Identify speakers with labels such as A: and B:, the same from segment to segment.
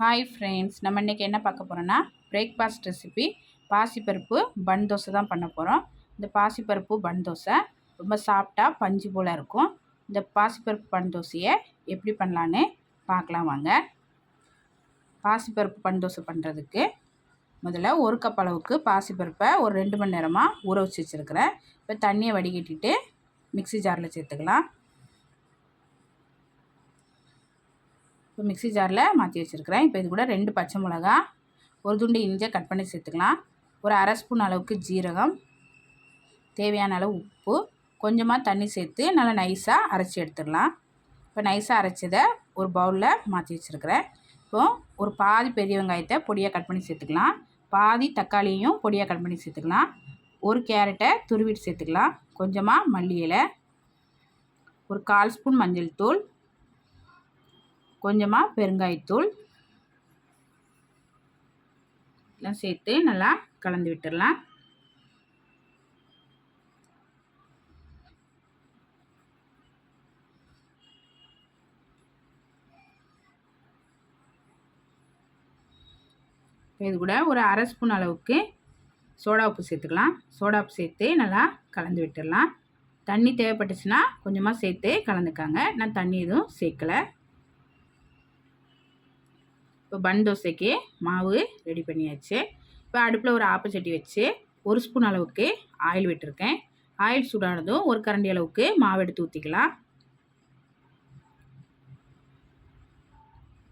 A: Hi friends நம்ம இன்றைக்கி என்ன பார்க்க போகிறோன்னா பிரேக்ஃபாஸ்ட் ரெசிபி பாசிப்பருப்பு பன் தோசை தான் பண்ண போகிறோம் இந்த பாசிப்பருப்பு பன் தோசை ரொம்ப சாஃப்டாக பஞ்சு போல் இருக்கும். இந்த பாசிப்பருப்பு பன் தோசையை எப்படி பண்ணலான்னு பார்க்கலாம் வாங்க. பாசிப்பருப்பு பன் தோசை பண்ணுறதுக்கு முதல்ல ஒரு கப் அளவுக்கு பாசிப்பருப்பை ஒரு ரெண்டு மணி நேரமாக ஊற வச்சு வச்சுருக்கிறேன். இப்போ தண்ணியை வடிகட்டிட்டு மிக்ஸி ஜாரில் சேர்த்துக்கலாம். இப்போ மிக்ஸி ஜாரில் மாற்றி வச்சுருக்கிறேன். இப்போ இது கூட ரெண்டு பச்சை மிளகா ஒரு துண்டு இஞ்சியை கட் பண்ணி சேர்த்துக்கலாம். ஒரு அரை ஸ்பூன் அளவுக்கு ஜீரகம் தேவையான அளவு உப்பு கொஞ்சமாக தண்ணி சேர்த்து நல்லா நைஸாக அரைச்சி எடுத்துடலாம். இப்போ நைஸாக அரைச்சதை ஒரு பவுலில் மாற்றி வச்சுருக்கிறேன். இப்போது ஒரு பாதி பெரிய வெங்காயத்தை பொடியாக கட் பண்ணி சேர்த்துக்கலாம். பாதி தக்காளியையும் பொடியாக கட் பண்ணி சேர்த்துக்கலாம். ஒரு கேரட்டை துருவிட்டு சேர்த்துக்கலாம். கொஞ்சமாக மல்லி இலை ஒரு கால் ஸ்பூன் மஞ்சள் தூள் கொஞ்சமாக பெருங்காயத்தூள். எல்லாம் சேர்த்து நல்லா கலந்து விட்டுடலாம் இது கூட ஒரு அரை ஸ்பூன் அளவுக்கு சோடா உப்பு சேர்த்துக்கலாம். சோடா உப்பு சேர்த்து நல்லா கலந்து விட்டுடலாம் தண்ணி தேவைப்பட்டுச்சுன்னா கொஞ்சமாக சேர்த்து கலந்துக்காங்க. நான் தண்ணி எதுவும் சேர்க்கலை. இப்போ பன் தோசைக்கு மாவு ரெடி பண்ணியாச்சு. இப்போ அடுப்பில் ஒரு ஆப்பச்சட்டி வச்சு ஒரு ஸ்பூன் அளவுக்கு ஆயில் விட்டுருக்கேன். ஆயில் சூடானதும் ஒரு கரண்டி அளவுக்கு மாவு எடுத்து ஊற்றிக்கலாம்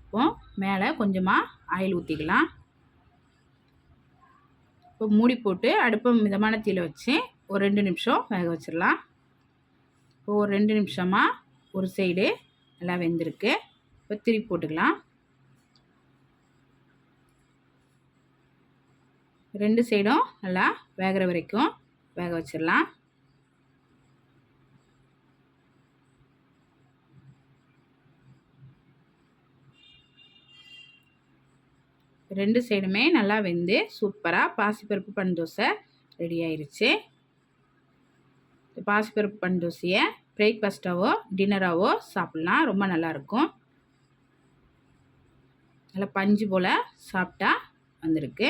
A: இப்போ மேலே கொஞ்சமாக ஆயில் ஊற்றிக்கலாம் இப்போ மூடி போட்டு அடுப்பை மிதமான தீயில் வச்சு ஒரு ரெண்டு நிமிஷம் வேக வச்சிடலாம். இப்போ ஒரு ரெண்டு நிமிஷமாக ஒரு சைடு நல்லா வெந்திருக்கு. இப்போ திருப்பி போட்டுக்கலாம். ரெண்டு சைடும் நல்லா வேகிற வரைக்கும் வேக வச்சிடலாம். ரெண்டு சைடுமே நல்லா வெந்து சூப்பராக பாசிப்பருப்பு பன் தோசை ரெடி ஆயிடுச்சு பாசிப்பருப்பு பன் தோசையை பிரேக்ஃபாஸ்ட்டாவோ டின்னராகவோ சாப்பிட்லாம் ரொம்ப நல்லாயிருக்கும் நல்லா பஞ்சு போல் சாப்பிட்டா வந்திருக்கு.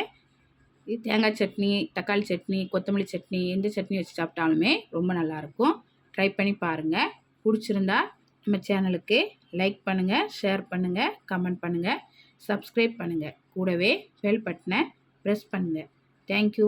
A: தேங்காய் சட்னி தக்காளி சட்னி கொத்தமல்லி சட்னி எந்த சட்னி வச்சு சாப்பிட்டாலுமே ரொம்ப நல்லாயிருக்கும். ட்ரை பண்ணி பாருங்கள் பிடிச்சிருந்தா நம்ம சேனலுக்கு லைக் பண்ணுங்கள் ஷேர் பண்ணுங்கள் கமெண்ட் பண்ணுங்கள் சப்ஸ்கிரைப் பண்ணுங்கள் கூடவே பெல் பட்டனை ப்ரெஸ் பண்ணுங்கள் தேங்க்யூ